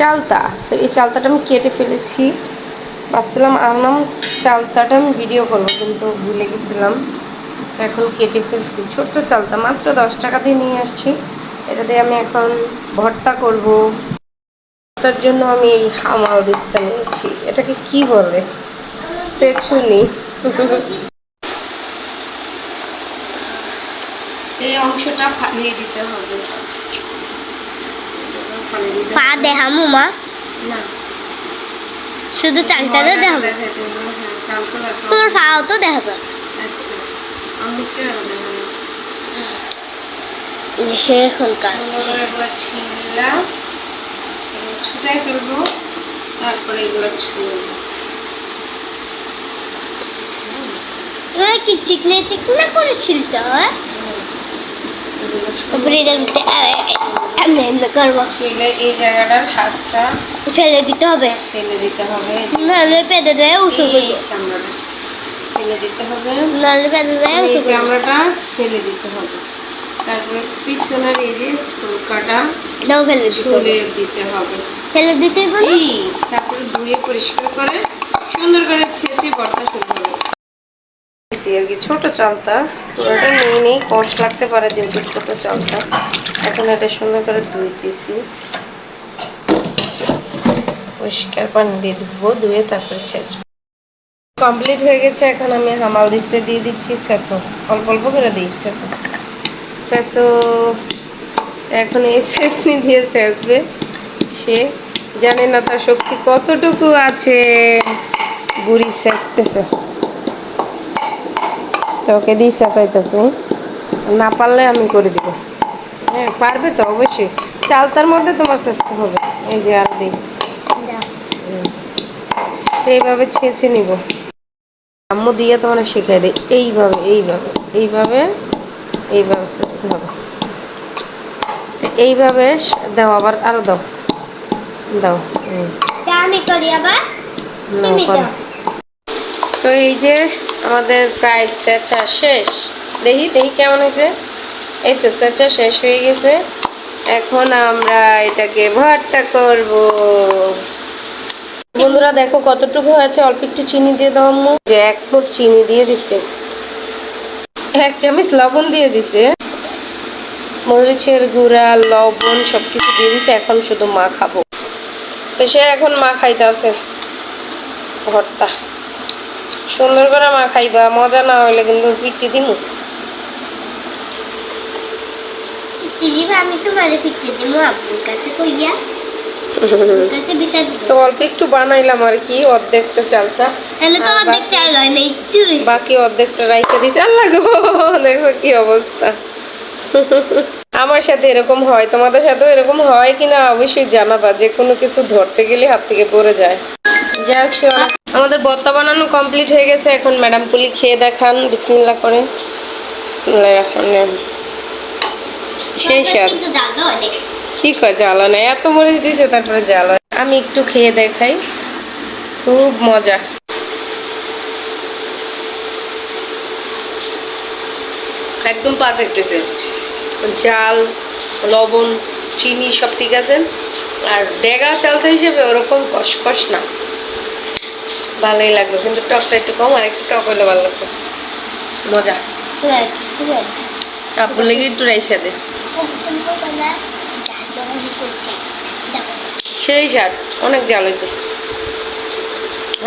চালতা। তো এই চালতাটা আমি কেটে ফেলেছি। ভাবছিলাম আনাম চালতাটা আমি ভিডিও করব, কিন্তু ভুলে গেছিলাম। তো এখন কেটে ফেলছি। ছোট্ট চালতা, মাত্র দশ টাকা দিয়ে নিয়ে আসছি। এটা দিয়ে আমি এখন ভর্তা করব। ভর্তার জন্য আমি এই হামাল দিস্তা নিয়েছি এটাকে কি বলে? সে সেচুনি। এই অংশটা ফালিয়ে দিতে হবে। পা দেখামু মা। শুধু দেখাবো চালটা রাখা। তোমার হবে। পাও তো দেখা যায় আচ্ছা, দেখাবো। সে এখন ফেলব। তারপরে এগুলো কি চিকনে চিকনে করে ছিলতে হয় উপরে করব ছুলে এই জায়গাটার ফেলে দিতে হবে। ফেলে দিতে হবে। নাহলে পেতে দেয় এই চামড়াটা ফেলে দিতে হবে। নাহলে পেতে দেয় চামড়াটা ফেলে দিতে হবে। তারপরে পিছনের এই যে এটাও ফেলে দিতে হবে। দিতে হবে। ফেলে দিতে হবে। তারপরে ধুয়ে পরিষ্কার করে সুন্দর করে ছেঁচে বর্তা শুরু হবে আর কি ছোট চালটা পুরোটা নেই নেই কষ লাগতে পারে যেহেতু ছোট চালটা এখন এটা সুন্দর করে ধুইতেছি। পরিষ্কার পানি দিয়ে ধুবো, ধুয়ে তারপরে ছেঁচবো। কমপ্লিট হয়ে গেছে, এখন আমি হামাল দিস্তে দিয়ে দিচ্ছি শেষো অল্প অল্প করে দিই শেষো শেষো এখন এই শেষনি দিয়ে শেষবে সে। জানে না তার শক্তি কতটুকু আছে। বুড়ি শেষতেছে তো ওকে দিয়ে শেষাইতেছে না পারলে আমি করে দিব। হ্যাঁ পারবে তো অবশ্যই। চালতার মধ্যে তোমার শেষতে হবে। এই যে আর দিই। এইভাবে ছেঁচে নিব। আম্মু দিয়ে তোমার শিখাই দেয় এইভাবে এইভাবে এইভাবে এইভাবে শেষতে হবে। তো এইভাবে দাও আবার আরও দাও। দাও। তো এই যে আমাদের প্রায় সেচা শেষ। দেখি দেখি কেমন হয়েছে। এই তো সেচা শেষ হয়ে গেছে। এখন আমরা এটাকে ভর্তা করব। বন্ধুরা দেখো কতটুকু হয়েছে? অল্প একটু চিনি দিয়ে দাও আম্মু। যে এক ফুট চিনি দিয়ে দিছে। এক চামচ লবণ দিয়ে দিছে। মরিচের গুঁড়া, লবণ সব কিছু দিয়ে দিছে। এখন শুধু মা খাব। তো সে এখন মা খাইতে আছে ভর্তা। সুন্দর করে মা খাইবা। মজা না হইলে কিন্তু পিটি দিমু। দিদি আমি তোমার পিঠে দিব আপনার কাছে কইয়া। আপনার কাছে বিচার দিব। তো অল্প একটু বানাইলাম আর কি অর্ধেকটা চালটা। বাকি- অর্ধেকটা রাইখে দিছে। আল্লাহ গো দেখো কি অবস্থা। আমার সাথে এরকম হয় তোমাদের সাথেও এরকম হয় কিনা অবশ্যই জানাবা যে কোনো কিছু ধরতে গেলে হাত থেকে পড়ে যায়। যাই হোক সে আমাদের বত্তা বানানো কমপ্লিট হয়ে গেছে। এখন ম্যাডাম পুলি খেয়ে দেখান বিসমিল্লা করে রহমানির রহিম। সেই জাল কি কয় জ্বালা নেই। এত মরিচ দিছে তারপরে জ্বালা। আমি একটু খেয়ে দেখাই। খুব মজা। একদম পারফেক্ট হয়েছে জাল লবণ চিনি সব ঠিক আছে। আর ডেগা চালতা হিসেবে ওরকম কষকস না। ভালোই লাগল কিন্তু টকটা একটু কম আর একটু টক হলে ভালো লাগতো। মজা। আপুর লেগে একটু রাইখা দে। সেই স্বাদ অনেক জাল হয়েছে।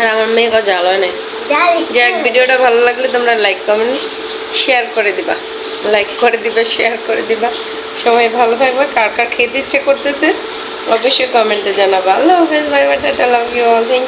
আর আমার মেয়েকেও জাল হয় নাই। যাক, ভিডিওটা ভালো লাগলে তোমরা লাইক কমেন্ট শেয়ার করে দিবা। লাইক করে দিবা শেয়ার করে দিবা। সবাই ভালো থাকবে। কার কার খেতে ইচ্ছে করতেছে, অবশ্যই কমেন্টে জানাবা। আল্লাহ হাফেজ bye bye tata love you all thank